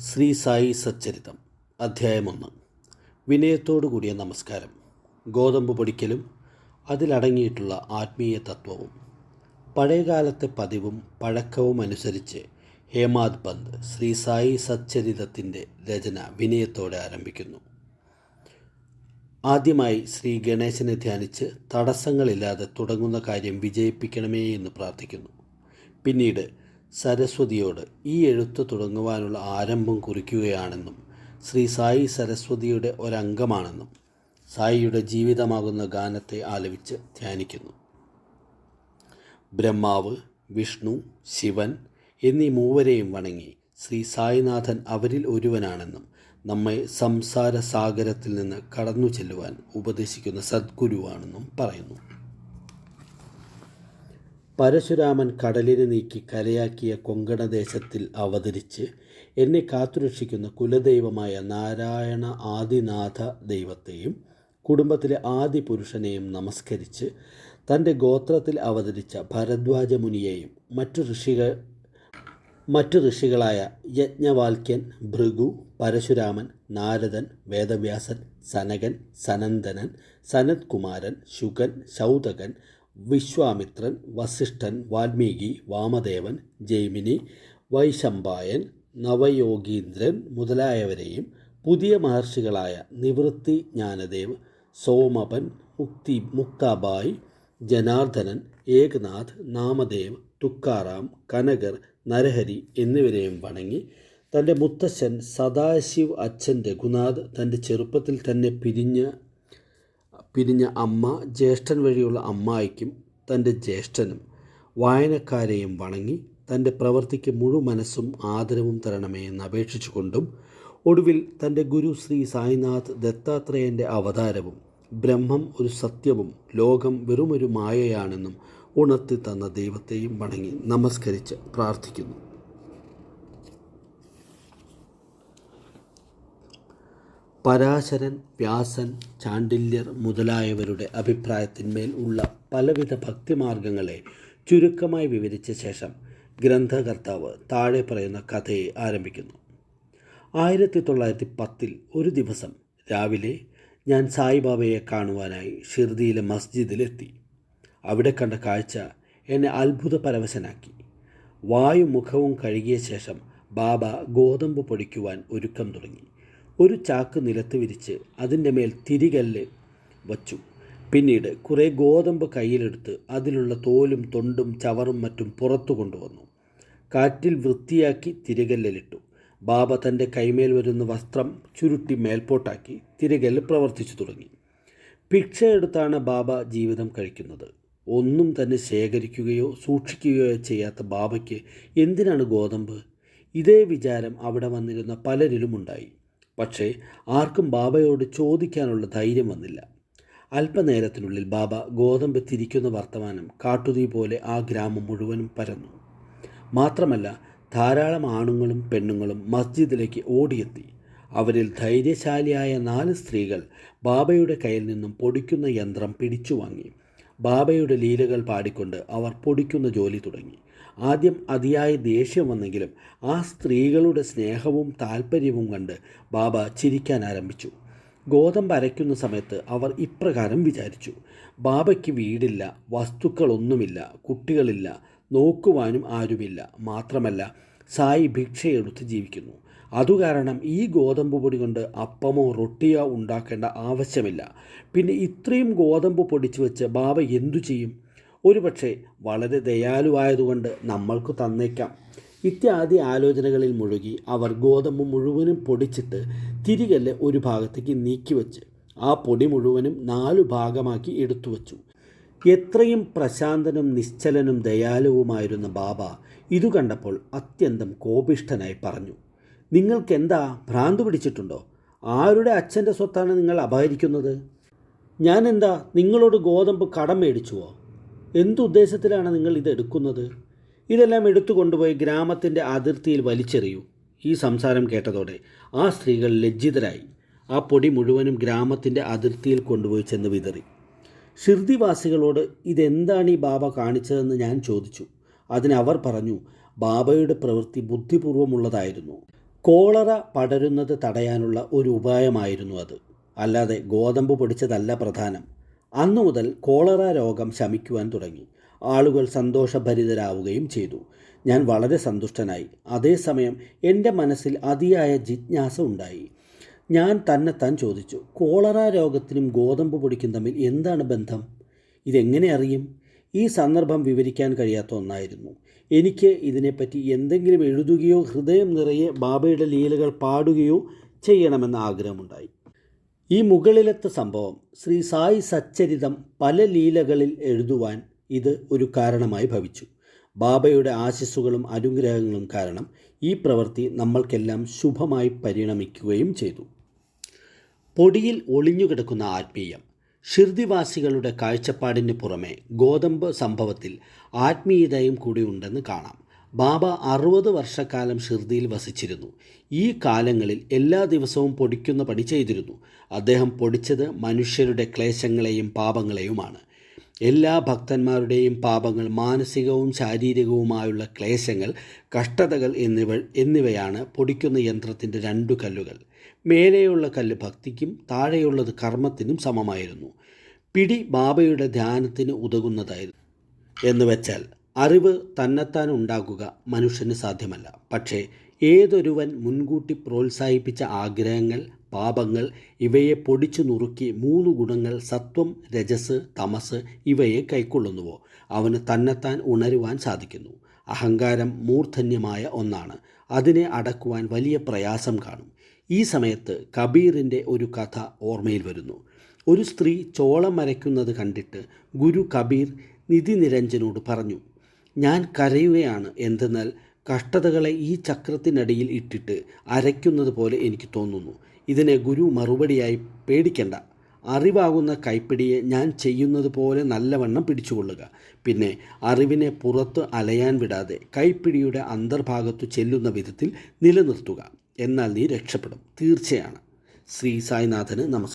ശ്രീ സായി സച്ചരിതം അധ്യായം ഒന്ന്. വിനയത്തോടു കൂടിയ നമസ്കാരം. ഗോതമ്പ് പൊടിക്കലും അതിലടങ്ങിയിട്ടുള്ള ആത്മീയ തത്വവും പഴയകാലത്തെ പതിവും പഴക്കവും അനുസരിച്ച് ഹേമാദ് പന്ത് ശ്രീ സായി സച്ചരിതത്തിന്റെ രചന വിനയത്തോടെ ആരംഭിക്കുന്നു. ആദ്യമായി ശ്രീ ഗണേശനെ ധ്യാനിച്ച് തടസ്സങ്ങളില്ലാതെ തുടങ്ങുന്ന കാര്യം വിജയിപ്പിക്കണമേ എന്ന് പ്രാർത്ഥിക്കുന്നു. പിന്നീട് സരസ്വതിയോട് ഈ എഴുത്ത് തുടങ്ങുവാനുള്ള ആരംഭം കുറിക്കുകയാണെന്നും ശ്രീ സായി സരസ്വതിയുടെ ഒരംഗമാണെന്നും സായിയുടെ ജീവിതമാകുന്ന ഗാനത്തെ ആലപിച്ച് ധ്യാനിക്കുന്നു. ബ്രഹ്മാവ് വിഷ്ണു ശിവൻ എന്നീ മൂവരെയും വണങ്ങി ശ്രീ സായിനാഥൻ അവരിൽ ഒരുവനാണെന്നും നമ്മെ സംസാര സാഗരത്തിൽ നിന്ന് കടന്നു ചെല്ലുവാൻ ഉപദേശിക്കുന്ന സദ്ഗുരുവാണെന്നും പറയുന്നു. പരശുരാമൻ കടലിനെ നീക്കി കരയാക്കിയ കൊങ്കണദേശത്തിൽ അവതരിച്ച് എന്നെ കാത്തുരക്ഷിക്കുന്ന കുലദൈവമായ നാരായണ ആദിനാഥ ദൈവത്തെയും കുടുംബത്തിലെ ആദി പുരുഷനെയും നമസ്കരിച്ച് തന്റെ ഗോത്രത്തിൽ അവതരിച്ച ഭരദ്വാജ മുനിയെയും മറ്റു ഋഷികൾ മറ്റു ഋഷികളായ യജ്ഞവാൽക്യൻ ഭൃഗു പരശുരാമൻ നാരദൻ വേദവ്യാസൻ സനകൻ സനന്ദനൻ സനത്കുമാരൻ ശുകൻ ശൗതകൻ വിശ്വാമിത്രൻ വസിഷ്ഠൻ വാൽമീകി വാമദേവൻ ജൈമിനി വൈശമ്പായൻ നവയോഗീന്ദ്രൻ മുതലായവരെയും പുതിയ മഹർഷികളായ നിവൃത്തി ജ്ഞാനദേവ് സോമപൻ മുക്തി മുക്താബായ് ജനാർദ്ദനൻ ഏകനാഥ് നാമദേവ് തുക്കാറാം കനകർ നരഹരി എന്നിവരെയും വണങ്ങി തന്റെ മുത്തശ്ശൻ സദാശിവ് അച്ഛൻ രഘുനാഥ് തന്റെ ചെറുപ്പത്തിൽ തന്നെ പിരിഞ്ഞ പിരിഞ്ഞ അമ്മ ജ്യേഷ്ഠൻ വഴിയുള്ള അമ്മായിക്കും തന്റെ ജ്യേഷ്ഠനും വായനക്കാരെയും വണങ്ങി തന്റെ പ്രവൃത്തിക്ക് മുഴുമനസ്സും ആദരവും തരണമേ എന്ന് അപേക്ഷിച്ചുകൊണ്ടും ഒടുവിൽ തന്റെ ഗുരു ശ്രീ സായിനാഥ് ദത്താത്രേയന്റെ അവതാരവും ബ്രഹ്മം ഒരു സത്യവും ലോകം വെറുമൊരു മായയാണെന്നും ഉണർത്തി തന്ന ദൈവത്തെയും വണങ്ങി നമസ്കരിച്ച് പ്രാർത്ഥിക്കുന്നു. പരാശരൻ വ്യാസൻ ചാണ്ടില്യർ മുതലായവരുടെ അഭിപ്രായത്തിന്മേൽ ഉള്ള പലവിധ ഭക്തിമാർഗങ്ങളെ ചുരുക്കമായി വിവരിച്ച ശേഷം ഗ്രന്ഥകർത്താവ് താഴെ പറയുന്ന കഥയെ ആരംഭിക്കുന്നു. ആയിരത്തി തൊള്ളായിരത്തി പത്തിൽ ഒരു ദിവസം രാവിലെ ഞാൻ സായിബാബയെ കാണുവാനായി ഷിർദിയിലെ മസ്ജിദിലെത്തി. അവിടെ കണ്ട കാഴ്ച എന്നെ അത്ഭുത പരവശനാക്കി വായു മുഖവും കഴുകിയ ശേഷം ബാബ ഗോതമ്പ് പൊടിക്കുവാൻ ഒരുക്കം തുടങ്ങി. ഒരു ചാക്ക് നിലത്ത് വിരിച്ച് അതിന്റെ മേൽ തിരികല്ല് വച്ചു. പിന്നീട് കുറേ ഗോതമ്പ് കയ്യിലെടുത്ത് അതിലുള്ള തോലും തൊണ്ടും ചവറും മറ്റും പുറത്തു കൊണ്ടുവന്നു. കാറ്റിൽ വൃത്തിയാക്കി തിരികല്ലിലിട്ടു. ബാബ തന്റെ കൈമേൽ വരുന്ന വസ്ത്രം ചുരുട്ടി മേൽപോട്ടാക്കി തിരികല്ല് പ്രവർത്തിച്ചു തുടങ്ങി. ഭിക്ഷ എടുത്താണ് ബാബ ജീവിതം കഴിക്കുന്നത്. ഒന്നും തന്നെ ശേഖരിക്കുകയോ സൂക്ഷിക്കുകയോ ചെയ്യാത്ത ബാബയ്ക്ക് എന്തിനാണ് ഗോതമ്പ്? ഇതേ വിചാരം അവിടെ വന്നിരുന്ന പലരിലും ഉണ്ടായി പക്ഷേ ആർക്കും ബാബയോട് ചോദിക്കാനുള്ള ധൈര്യം വന്നില്ല. അല്പനേരത്തിനുള്ളിൽ ബാബ ഗോതമ്പ് തിരിക്കുന്ന വർത്തമാനം കാട്ടുതീ പോലെ ആ ഗ്രാമം മുഴുവനും പരന്നു. മാത്രമല്ല ധാരാളം ആണുങ്ങളും പെണ്ണുങ്ങളും മസ്ജിദിലേക്ക് ഓടിയെത്തി. അവരിൽ ധൈര്യശാലിയായ നാല് സ്ത്രീകൾ ബാബയുടെ കയ്യിൽ നിന്നും പൊടിക്കുന്ന യന്ത്രം പിടിച്ചു വാങ്ങി ബാബയുടെ ലീലകൾ പാടിക്കൊണ്ട് അവർ പൊടിക്കുന്ന ജോലി തുടങ്ങി. ആദ്യം അതിയായ ദേഷ്യം വന്നെങ്കിലും ആ സ്ത്രീകളുടെ സ്നേഹവും താല്പര്യവും കണ്ട് ബാബ ചിരിക്കാൻ ആരംഭിച്ചു. ഗോതമ്പ് അരയ്ക്കുന്ന സമയത്ത് അവർ ഇപ്രകാരം വിചാരിച്ചു. ബാബയ്ക്ക് വീടില്ല വസ്തുക്കളൊന്നുമില്ല കുട്ടികളില്ല നോക്കുവാനും ആരുമില്ല. മാത്രമല്ല സായി ഭിക്ഷയെടുത്ത് ജീവിക്കുന്നു. അതുകാരണം ഈ ഗോതമ്പ് പൊടി കൊണ്ട് അപ്പമോ റൊട്ടിയോ ഉണ്ടാക്കേണ്ട ആവശ്യമില്ല. പിന്നെ ഇത്രയും ഗോതമ്പ് പൊടിച്ചു വെച്ച് ബാബ എന്തു ചെയ്യും? ഒരുപക്ഷെ വളരെ ദയാലുവായതുകൊണ്ട് നമ്മൾക്ക് തന്നേക്കാം. ഇത്യാദി ആലോചനകളിൽ മുഴുകി അവർ ഗോതമ്പ് മുഴുവനും പൊടിച്ചിട്ട് തിരികല്ല് ഒരു ഭാഗത്തേക്ക് നീക്കിവെച്ച് ആ പൊടി മുഴുവനും നാലു ഭാഗമാക്കി എടുത്തു വച്ചു. എത്രയും പ്രശാന്തനും നിശ്ചലനും ദയാലുവുമായിരുന്ന ബാബ ഇതു കണ്ടപ്പോൾ അത്യന്തം കോപിഷ്ഠനായി പറഞ്ഞു. നിങ്ങൾക്കെന്താ ഭ്രാന്ത് പിടിച്ചിട്ടുണ്ടോ? ആരുടെ അച്ഛന്റെ സ്വത്താണ് നിങ്ങൾ അപഹരിക്കുന്നത്? ഞാൻ എന്താ നിങ്ങളോട് ഗോതമ്പ് കടം മേടിച്ചുവോ? എന്തുദ്ദേശത്തിലാണ് നിങ്ങൾ ഇത് എടുക്കുന്നത്? ഇതെല്ലാം എടുത്തു കൊണ്ടുപോയി ഗ്രാമത്തിന്റെ അതിർത്തിയിൽ വലിച്ചെറിയൂ. ഈ സംസാരം കേട്ടതോടെ ആ സ്ത്രീകൾ ലജ്ജിതരായി. ആ പൊടി മുഴുവനും ഗ്രാമത്തിന്റെ അതിർത്തിയിൽ കൊണ്ടുപോയി ചെന്ന് വിതറി. ഷിർദിവാസികളോട് ഇതെന്താണ് ഈ ബാബ കാണിച്ചതെന്ന് ഞാൻ ചോദിച്ചു. അതിനവർ പറഞ്ഞു ബാബയുടെ പ്രവൃത്തി ബുദ്ധിപൂർവമുള്ളതായിരുന്നു കോളറ പടരുന്നത് തടയാനുള്ള ഒരു ഉപായമായിരുന്നു അത്. അല്ലാതെ ഗോതമ്പ് പൊടിച്ചതല്ല പ്രധാനം. അന്നു മുതൽ കോളറ രോഗം ശമിക്കുവാൻ തുടങ്ങി. ആളുകൾ സന്തോഷഭരിതരാവുകയും ചെയ്തു. ഞാൻ വളരെ സന്തുഷ്ടനായി. അതേസമയം എന്റെ മനസ്സിൽ അതിയായ ജിജ്ഞാസ ഉണ്ടായി. ഞാൻ തന്നെത്താൻ ചോദിച്ചു കോളറ രോഗത്തിനും ഗോതമ്പ് പൊടിക്കും തമ്മിൽ എന്താണ് ബന്ധം? ഇതെങ്ങനെ അറിയും? ഈ സന്ദർഭം വിവരിക്കാൻ കഴിയാത്ത ഒന്നായിരുന്നു. എനിക്ക് ഇതിനെപ്പറ്റി എന്തെങ്കിലും എഴുതുകയോ ഹൃദയം നിറയെ ബാബയുടെ ലീലകൾ പാടുകയോ ചെയ്യണമെന്ന ആഗ്രഹമുണ്ടായി. ഈ മുകളിലത്തെ സംഭവം ശ്രീ സായി സച്ചരിതം പല ലീലകളിൽ എഴുതുവാൻ ഇത് ഒരു കാരണമായി ഭവിച്ചു. ബാബയുടെ ആശിസ്സുകളും അനുഗ്രഹങ്ങളും കാരണം ഈ പ്രവൃത്തി നമ്മൾക്കെല്ലാം ശുഭമായി പരിണമിക്കുകയും ചെയ്തു. പൊടിയിൽ ഒളിഞ്ഞുകിടക്കുന്ന ആത്മീയം. ഷിർദിവാസികളുടെ കാഴ്ചപ്പാടിന് പുറമെ ഗോതമ്പ് സംഭവത്തിൽ ആത്മീയതയും കൂടി ഉണ്ടെന്ന് കാണാം. ബാബ അറുപത് വർഷക്കാലം ഷിർദിയിൽ വസിച്ചിരുന്നു. ഈ കാലങ്ങളിൽ എല്ലാ ദിവസവും പൊടിക്കുന്ന പണി ചെയ്തിരുന്നു. അദ്ദേഹം പൊടിച്ചത് മനുഷ്യരുടെ ക്ലേശങ്ങളെയും പാപങ്ങളെയുമാണ്. എല്ലാ ഭക്തന്മാരുടെയും പാപങ്ങൾ മാനസികവും ശാരീരികവുമായുള്ള ക്ലേശങ്ങൾ കഷ്ടതകൾ എന്നിവ എന്നിവയാണ് പൊടിക്കുന്ന യന്ത്രത്തിന്റെ രണ്ടു കല്ലുകൾ. മേലെയുള്ള കല്ല് ഭക്തിക്കും താഴെയുള്ളത് കർമ്മത്തിനും സമമായിരുന്നു. പിടി ബാബയുടെ ധ്യാനത്തിന് ഉതകുന്നതായിരുന്നു. എന്ന് വെച്ചാൽ അറിവ് തന്നെത്താൻ ഉണ്ടാക്കുക മനുഷ്യന് സാധ്യമല്ല. പക്ഷേ ഏതൊരുവൻ മുൻകൂട്ടി പ്രോത്സാഹിപ്പിച്ച ആഗ്രഹങ്ങൾ പാപങ്ങൾ ഇവയെ പൊടിച്ചു നുറുക്കി മൂന്ന് ഗുണങ്ങൾ സത്വം രജസ് തമസ് ഇവയെ കൈക്കൊള്ളുന്നുവോ? അവന് തന്നെത്താൻ ഉണരുവാൻ സാധിക്കുന്നു. അഹങ്കാരം മൂർധന്യമായ ഒന്നാണ്. അതിനെ അടക്കുവാൻ വലിയ പ്രയാസം കാണും. ഈ സമയത്ത് കബീറിന്റെ ഒരു കഥ ഓർമ്മയിൽ വരുന്നു. ഒരു സ്ത്രീ ചോളം വരയ്ക്കുന്നത് കണ്ടിട്ട് ഗുരു കബീർ നിധി നിരഞ്ജനോട് പറഞ്ഞു ഞാൻ കരയുകയാണ്. എന്തെന്നാൽ കഷ്ടതകളെ ഈ ചക്രത്തിനടിയിൽ ഇട്ടിട്ട് അരയ്ക്കുന്നത് പോലെ എനിക്ക് തോന്നുന്നു. ഇതിനെ ഗുരു മറുപടിയായി പേടിക്കണ്ട. അറിവാകുന്ന കൈപ്പിടിയെ ഞാൻ ചെയ്യുന്നത് പോലെ നല്ലവണ്ണം പിടിച്ചുകൊള്ളുക. പിന്നെ അറിവിനെ പുറത്ത് അലയാൻ വിടാതെ കൈപ്പിടിയുടെ അന്തർഭാഗത്തു ചെല്ലുന്ന വിധത്തിൽ നിലനിർത്തുക. എന്നാൽ നീ രക്ഷപ്പെടും. തീർച്ചയാണ്. ശ്രീ സായിനാഥന് നമസ്കാരം.